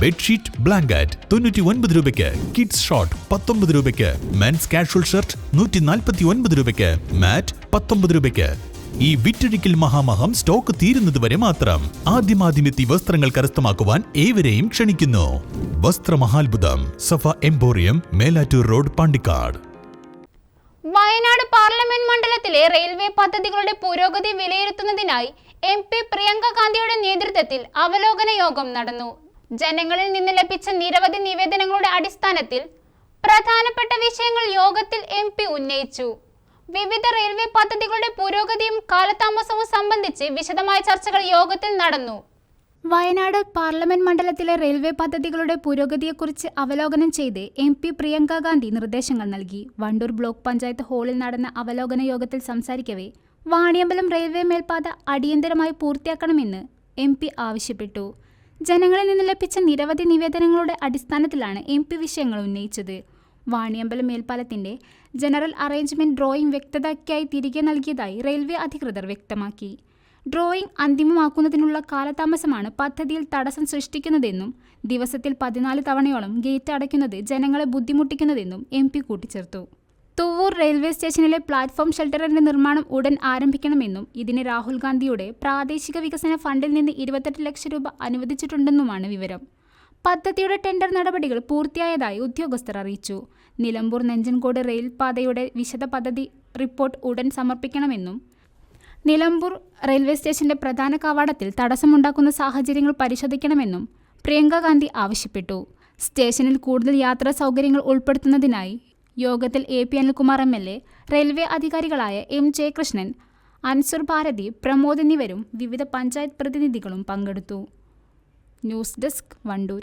Bedsheet blanket തൊണ്ണൂറ്റി ഒൻപത് രൂപയ്ക്ക് കിഡ്സ് ഷോർട്ട് പത്തൊമ്പത് രൂപയ്ക്ക് മെൻസ് കാഷ്വൽ ഷർട്ട് നൂറ്റി നാൽപ്പത്തി ഒൻപത് രൂപയ്ക്ക് മാറ്റ് പത്തൊമ്പത് രൂപയ്ക്ക്. ഈ വിറ്റഴിക്കൽ മഹാമഹം സ്റ്റോക്ക് തീരുന്നതുവരെ മാത്രം ആദ്യമാദ്യമെത്തി വസ്ത്രങ്ങൾ കരസ്ഥമാക്കുവാൻ ഏവരെയും ക്ഷണിക്കുന്നു. വസ്ത്രമഹാത്ഭുതം Safa emporium Melattur road Pandikkad. Wayanad parliament മണ്ഡലത്തിലെ റെയിൽവേ പദ്ധതികളുടെ പുരോഗതി വിലയിരുത്തുന്നതിനായി എം പി പ്രിയങ്ക ഗാന്ധിയുടെ നേതൃത്വത്തിൽ അവലോകന യോഗം നടന്നു. ജനങ്ങളിൽ നിന്ന് ലഭിച്ച നിരവധി നിവേദനങ്ങളുടെ അടിസ്ഥാനത്തിൽ പ്രധാനപ്പെട്ട വിഷയങ്ങൾ യോഗത്തിൽ എം പി ഉന്നയിച്ചു. വിവിധ റെയിൽവേ പദ്ധതികളുടെ പുരോഗതിയും കാലതാമസവും സംബന്ധിച്ച് വിശദമായ ചർച്ചകൾ യോഗത്തിൽ നടന്നു. വയനാട് പാർലമെന്റ് മണ്ഡലത്തിലെ റെയിൽവേ പദ്ധതികളുടെ പുരോഗതിയെക്കുറിച്ച് അവലോകനം ചെയ്ത് എം പി പ്രിയങ്ക ഗാന്ധി നിർദ്ദേശങ്ങൾ നൽകി. വണ്ടൂർ ബ്ലോക്ക് പഞ്ചായത്ത് ഹാളിൽ നടന്ന അവലോകന യോഗത്തിൽ സംസാരിക്കവേ വാണിയമ്പലം റെയിൽവേ മേൽപ്പാത അടിയന്തരമായി പൂർത്തിയാക്കണമെന്ന് എം പി ആവശ്യപ്പെട്ടു. ജനങ്ങളിൽ നിന്ന് ലഭിച്ച നിരവധി നിവേദനങ്ങളുടെ അടിസ്ഥാനത്തിലാണ് എം പി വിഷയങ്ങൾ ഉന്നയിച്ചത്. വാണിയമ്പലം മേൽപ്പാലത്തിന്റെ ജനറൽ അറേഞ്ച്മെന്റ് ഡ്രോയിംഗ് വ്യക്തതയ്ക്കായി തിരികെ നൽകിയതായി റെയിൽവേ അധികൃതർ വ്യക്തമാക്കി. ഡ്രോയിംഗ് അന്തിമമാക്കുന്നതിനുള്ള കാലതാമസമാണ് പദ്ധതിയിൽ തടസ്സം സൃഷ്ടിക്കുന്നതെന്നും ദിവസത്തിൽ പതിനാല് തവണയോളം ഗേറ്റ് അടയ്ക്കുന്നത് ജനങ്ങളെ ബുദ്ധിമുട്ടിക്കുന്നതെന്നും എം പി കൂട്ടിച്ചേർത്തു. തുവ്വൂർ റെയിൽവേ സ്റ്റേഷനിലെ പ്ലാറ്റ്ഫോം ഷെൽട്ടറിന്റെ നിർമ്മാണം ഉടൻ ആരംഭിക്കണമെന്നും ഇതിന് രാഹുൽ ഗാന്ധിയുടെ പ്രാദേശിക വികസന ഫണ്ടിൽ നിന്ന് ഇരുപത്തെട്ട് ലക്ഷം രൂപ അനുവദിച്ചിട്ടുണ്ടെന്നുമാണ് വിവരം. പദ്ധതിയുടെ ടെൻഡർ നടപടികൾ പൂർത്തിയായതായി ഉദ്യോഗസ്ഥർ അറിയിച്ചു. നിലമ്പൂർ നെഞ്ചൻകോട് റെയിൽ പാതയുടെ വിശദ പദ്ധതി റിപ്പോർട്ട് ഉടൻ സമർപ്പിക്കണമെന്നും നിലമ്പൂർ റെയിൽവേ സ്റ്റേഷന്റെ പ്രധാന കവാടത്തിൽ തടസ്സമുണ്ടാക്കുന്ന സാഹചര്യങ്ങൾ പരിശോധിക്കണമെന്നും പ്രിയങ്ക ഗാന്ധി ആവശ്യപ്പെട്ടു. സ്റ്റേഷനിൽ കൂടുതൽ യാത്രാ സൗകര്യങ്ങൾ ഉൾപ്പെടുത്തുന്നതിനായി യോഗത്തിൽ A P Anilkumar M L A railway അധികാരികളായ M Jayakrishnan Ansur Bharathi Pramod എന്നിവരും വിവിധ പഞ്ചായത്ത് പ്രതിനിധികളും പങ്കെടുത്തു. News desk Wandoor.